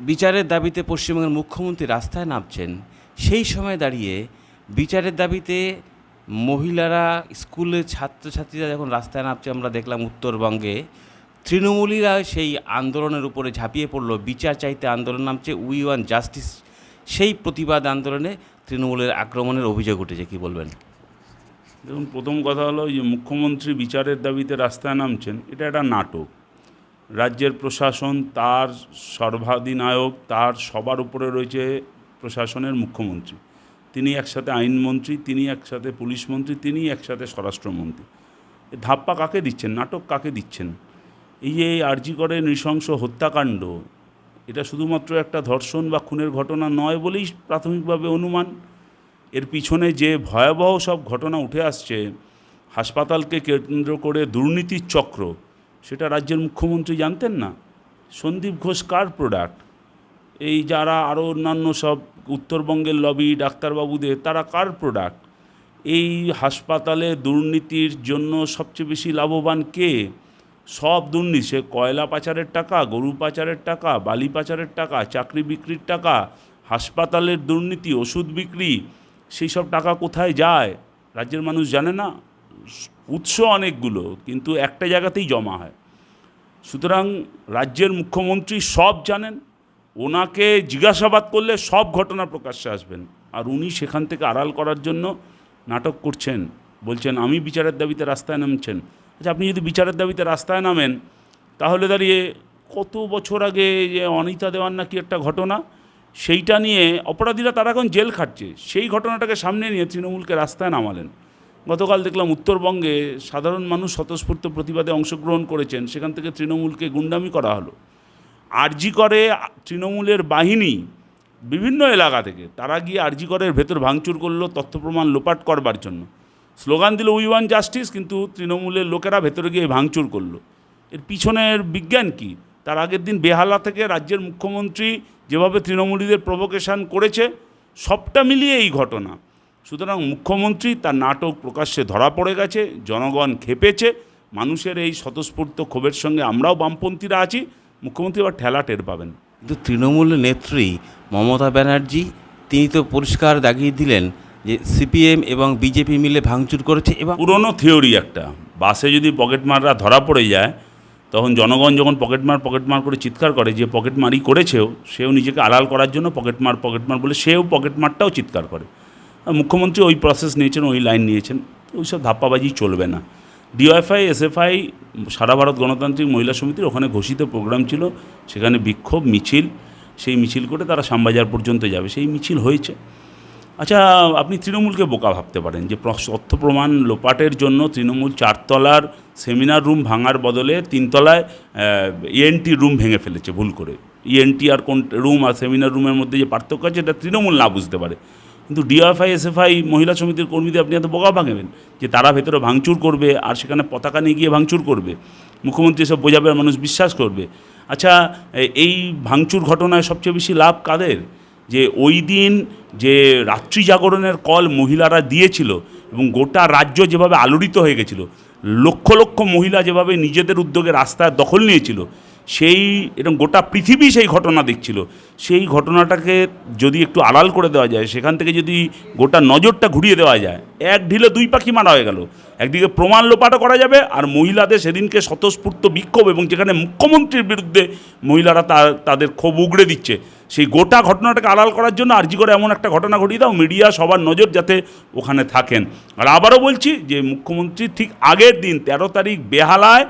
বিচারের দাবিতে পশ্চিমবঙ্গের মুখ্যমন্ত্রী রাস্তায় নামছেন, সেই সময় দাঁড়িয়ে বিচারের দাবিতে মহিলারা স্কুলের ছাত্রছাত্রীরা যখন রাস্তায় নামছে, আমরা দেখলাম উত্তরবঙ্গে তৃণমূলীরা সেই আন্দোলনের উপরে ঝাঁপিয়ে পড়ল। বিচার চাইতে আন্দোলন নামছে, উই ওয়ান জাস্টিস, সেই প্রতিবাদ আন্দোলনে তৃণমূলের আক্রমণের অভিযোগ উঠেছে, কি বলবেন? দেখুন, প্রথম কথা হলো যে মুখ্যমন্ত্রী বিচারের দাবিতে রাস্তায় নামছেন, এটা একটা নাটক। রাজ্যের প্রশাসন, তার সর্বাধিনায়ক, তার সবার উপরে রয়েছে প্রশাসনের মুখ্যমন্ত্রী। তিনি একসাথে আইনমন্ত্রী, তিনি একসাথে পুলিশ মন্ত্রী, তিনি একসাথে স্বরাষ্ট্রমন্ত্রী। ধাপ্পা কাকে দিচ্ছেন, নাটক কাকে দিচ্ছেন? এই যে আরজি করে নৃশংস হত্যাকাণ্ড, এটা শুধুমাত্র একটা ধর্ষণ বা খুনের ঘটনা নয় বলেই প্রাথমিকভাবে অনুমান। এর পিছনে যে ভয়াবহ সব ঘটনা উঠে আসছে, হাসপাতালকে কেন্দ্র করে দুর্নীতির চক্র সেটা রাজ্যের মুখ্যমন্ত্রী জানতেন না। সন্দীপ ঘোষ কার প্রোডাক্ট এই যারা আরও অন্যান্য সব উত্তরবঙ্গের লবি ডাক্তারবাবুদের, তারা কার প্রোডাক্ট এই হাসপাতালে দুর্নীতির জন্য সবচেয়ে বেশি লাভবান কে? সব দুর্নীতি, সে কয়লা পাচারের টাকা, গরু পাচারের টাকা, বালি পাচারের টাকা, চাকরি বিক্রির টাকা, হাসপাতালের দুর্নীতি, ওষুধ বিক্রি, সেই সব টাকা কোথায় যায়? রাজ্যের মানুষ জানে না। উৎস অনেকগুলো, কিন্তু একটা জায়গাতেই জমা হয়। সুতরাং রাজ্যের মুখ্যমন্ত্রী সব জানেন, ওনাকে জিজ্ঞাসাবাদ করলে সব ঘটনা প্রকাশ্যে আসবেন। আর উনি সেখান থেকে আড়াল করার জন্য নাটক করছেন, বলছেন, আমি বিচারের দাবিতে রাস্তায় নামছেন। আচ্ছা আপনি যদি বিচারের দাবিতে রাস্তায় নামেন, তাহলে দাঁড়িয়ে কত বছর আগে যে অনিতা দেওয়ার নাকি একটা ঘটনা, সেইটা নিয়ে অপরাধীরা তারা এখন জেল খাটছে। সেই ঘটনাটাকে সামনে নিয়ে তৃণমূলকে রাস্তায় নামালেন। গতকাল দেখলাম উত্তরবঙ্গে সাধারণ মানুষ স্বতঃস্ফূর্ত প্রতিবাদে অংশগ্রহণ করেছেন। সেখান থেকে তৃণমূলকে গুন্ডামি করা হলো। আরজি করে তৃণমূলের বাহিনী বিভিন্ন এলাকা থেকে, তারা গিয়ে আরজি করের ভেতর ভাঙচুর করল, তথ্য প্রমাণ লোপাট করবার জন্য। স্লোগান দিল উই ওয়ান জাস্টিস কিন্তু তৃণমূলের লোকেরা ভেতরে গিয়ে ভাঙচুর করল। এর পিছনের বিজ্ঞান কি? তার আগের দিন বেহালা থেকে রাজ্যের মুখ্যমন্ত্রী যেভাবে তৃণমূলীদের প্রভোকেশন করেছে, সবটা মিলিয়ে এই ঘটনা। সুতরাং মুখ্যমন্ত্রী তার নাটক প্রকাশ্যে ধরা পড়ে গেছে জনগণ খেপেছে মানুষের এই স্বতঃস্ফূর্ত ক্ষোভের সঙ্গে আমরাও বামপন্থীরা আছি মুখ্যমন্ত্রী এবার ঠেলা টের পাবেন। কিন্তু তৃণমূল নেত্রী মমতা ব্যানার্জি তিনি তো পরিষ্কার দাগিয়ে দিলেন যে সিপিএম এবং বিজেপি মিলে ভাঙচুর করেছে এবং পুরনো থিওরি একটা বাসে যদি পকেটমাররা ধরা পড়ে যায় তখন জনগণ যখন পকেটমার পকেটমার করে চিৎকার করে যে পকেটমারি করেছেও সেও নিজেকে আড়াল করার জন্য পকেটমার পকেটমার বলে সেও পকেটমারটাও চিৎকার করে। মুখ্যমন্ত্রী ওই প্রসেস নিয়েছেন, ওই লাইন নিয়েছেন, ওইসব ধাপ্পাবাজি চলবে না। ডিওএফআই এসএফআই সারা ভারত গণতান্ত্রিক মহিলা সমিতির ওখানে ঘোষিত প্রোগ্রাম ছিল, সেখানে বিক্ষোভ, মিছিল, সেই মিছিল করে তারা শ্যামবাজার পর্যন্ত যাবে, সেই মিছিল হয়েছে। আচ্ছা আপনি তৃণমূলকে বোকা ভাবতে পারেন যে তথ্য প্রমাণ লোপাটের জন্য তৃণমূল চারতলার সেমিনার রুম ভাঙার বদলে তিনতলায় ইএনটি রুম ভেঙে ফেলেছে ভুল করে। ইএনটি আর কোন রুম আর সেমিনার রুমের মধ্যে যে পার্থক্য আছে এটা তৃণমূল না বুঝতে পারে। কিন্তু ডিএফআই এসএফআই মহিলা সমিতির কর্মীদের আপনি এত বোকা ভাঙবেন যে তারা ভেতরে ভাঙচুর করবে আর সেখানে পতাকা নিয়ে গিয়ে ভাঙচুর করবে। মুখ্যমন্ত্রী এসব বোঝাবে মানুষ বিশ্বাস করবে। আচ্ছা এই ভাঙচুর ঘটনায় সবচেয়ে বেশি লাভ কাদের? যে ওই দিন যে রাত্রি জাগরণের কল মহিলারা দিয়েছিল এবং গোটা রাজ্য যেভাবে আলোড়িত হয়ে গেছিল, লক্ষ লক্ষ মহিলা যেভাবে নিজেদের উদ্যোগে রাস্তার দখল নিয়েছিল সেই এরকম গোটা পৃথিবী সেই ঘটনা দেখছিল। সেই ঘটনাটাকে যদি একটু আড়াল করে দেওয়া যায়, সেখান থেকে যদি গোটা নজরটা ঘুরিয়ে দেওয়া যায়, এক ঢিলে দুই পাখি মারা হয়ে গেল। একদিকে প্রমাণ লোপাটা করা যাবে, আর মহিলাদের সেদিনকে স্বতঃস্ফূর্ত বিক্ষোভ এবং যেখানে মুখ্যমন্ত্রীর বিরুদ্ধে মহিলারা তার তাদের ক্ষোভ উগড়ে দিচ্ছে। সেই গোটা ঘটনাটাকে আড়াল করার জন্য আরজি করে এমন একটা ঘটনা ঘটিয়ে দাও, মিডিয়া সবার নজর যাতে ওখানে থাকেন। আর আবারও বলছি যে, মুখ্যমন্ত্রী ঠিক আগের দিন তেরো তারিখ বেহালায়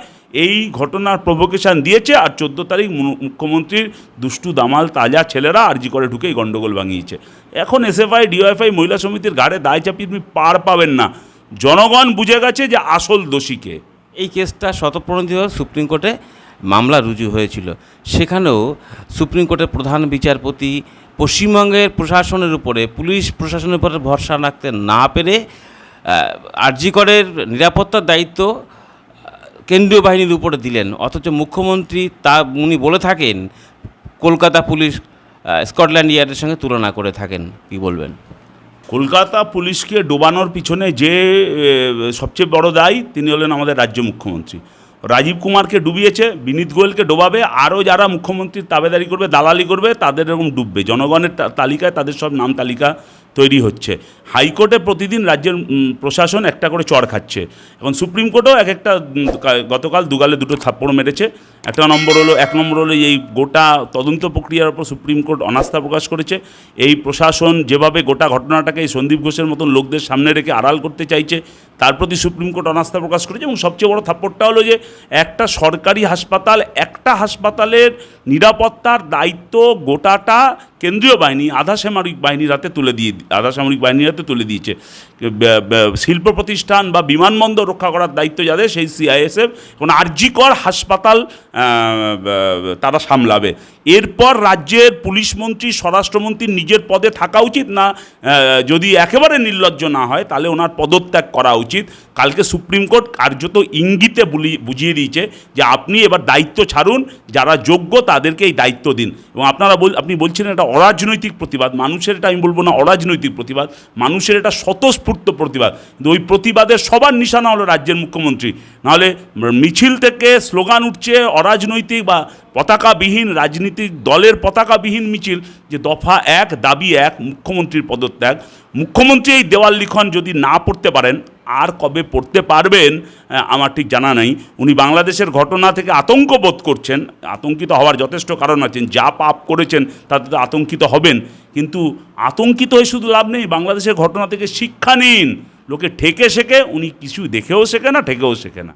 এই ঘটনার প্রভোকেশন দিয়েছে আর চোদ্দ তারিখ মুখ্যমন্ত্রীর দুষ্টু দামাল তাজা ছেলেরা আরজি করে ঢুকেই গণ্ডগোল ভাঙিয়েছে। এখন এসএফআই ডিওএফআই মহিলা সমিতির ঘাড়ে দায় চাপিয়ে তুমি পার পাবেন না। জনগণ বুঝে গেছে যে আসল দোষীকে। এই কেসটা শতপ্রণোদিত সুপ্রিম কোর্টে মামলা রুজু হয়েছিল। সেখানেও সুপ্রিম কোর্টের প্রধান বিচারপতি পশ্চিমবঙ্গের প্রশাসনের উপরে, পুলিশ প্রশাসনের উপরে ভরসা রাখতে না পেরে আরজিকরের নিরাপত্তার দায়িত্ব কেন্দ্রীয় বাহিনীর উপরে দিলেন, অথচ মুখ্যমন্ত্রী তা উনি বলে থাকেন, কলকাতা পুলিশ স্কটল্যান্ড ইয়ার্ডের সঙ্গে তুলনা করে থাকেন, কি বলবেন? কলকাতা পুলিশকে ডোবানোর পিছনে যে সবচেয়ে বড় দায়ী, তিনি হলেন আমাদের রাজ্য মুখ্যমন্ত্রী। রাজীব কুমারকে ডুবিয়েছে, বিনীত গোয়েলকে ডোবাবে, আরও যারা মুখ্যমন্ত্রীর তাবেদারি করবে, দালালি করবে, তাদের এরকম ডুববে। জনগণের তালিকায় তাদের সব নাম তালিকা তৈরি হচ্ছে। হাইকোর্টে প্রতিদিন রাজ্যের প্রশাসন একটা করে চড় খাচ্ছে। এখন সুপ্রিম কোর্টও এক একটা গতকাল দুগালে দুটো থাপ্পড় মেরেছে। একটা নম্বর হলো, এক নম্বর হলো এই গোটা তদন্ত প্রক্রিয়ার উপর সুপ্রিম কোর্ট অনাস্থা প্রকাশ করেছে। এই প্রশাসন যেভাবে গোটা ঘটনাটাকে এই সন্দীপ ঘোষের মতন লোকদের সামনে রেখে আড়াল করতে চাইছে, তার প্রতি সুপ্রিম কোর্ট অনাস্থা প্রকাশ করেছে। এবং সবচেয়ে বড় থাপ্পড়টা হলো যে, একটা সরকারি হাসপাতাল, একটা হাসপাতালের নিরাপত্তার দায়িত্ব গোটাটা কেন্দ্রীয় বাহিনী, আধা সামরিক বাহিনীর হাতে তুলে দিয়ে আধা সামরিক বাহিনীর হাতে তুলে দিয়েছে। শিল্প প্রতিষ্ঠান বা বিমানবন্দর রক্ষা করার দায়িত্ব যাদের, সেই সিআইএসএফ কোনো আরজিকর হাসপাতাল তারা সামলাবে। এরপর রাজ্যের পুলিশ মন্ত্রী স্বরাষ্ট্রমন্ত্রীর নিজের পদে থাকা উচিত না যদি একেবারে নির্লজ্জ না হয়, তাহলে ওনার পদত্যাগ করা উচিত। কালকে সুপ্রিম কোর্ট কার্যত ইঙ্গিতে বুঝিয়ে দিয়েছে যে আপনি এবার দায়িত্ব ছাড়ুন, যারা যোগ্য তাদেরকে এই দায়িত্ব দিন। এবং আপনারা বল, আপনি বলছিলেন এটা অরাজনৈতিক প্রতিবাদ, মানুষের এটা আমি বলব না অরাজনৈতিক প্রতিবাদ, মানুষের এটা স্বতঃস্ফূর্ত প্রতিবাদ। কিন্তু ওই প্রতিবাদের সবার নিশানা হলো রাজ্যের মুখ্যমন্ত্রী। নাহলে মিছিল থেকে স্লোগান উঠছে অরাজনৈতিক বা পতাকাবিহীন রাজনীতিক দলের পতাকাবিহীন মিছিল যে দফা এক, দাবি এক, মুখ্যমন্ত্রীর পদত্যাগ। মুখ্যমন্ত্রী এই দেওয়াল লিখন যদি না পড়তে পারেন, আর কবে পড়তে পারবেন আমার ঠিক জানা নেই। উনি বাংলাদেশের ঘটনা থেকে আতঙ্ক বোধ করছেন। আতঙ্কিত হওয়ার যথেষ্ট কারণ আছেন। যা পাপ করেছেন, তাতে তো আতঙ্কিত হবেন। কিন্তু আতঙ্কিত হয়ে শুধু লাভ নেই, বাংলাদেশের ঘটনা থেকে শিক্ষা নিন। লোকে ঠেকে শেখে, উনি কিছু দেখেও শেখে না, ঠেকেও শেখে না।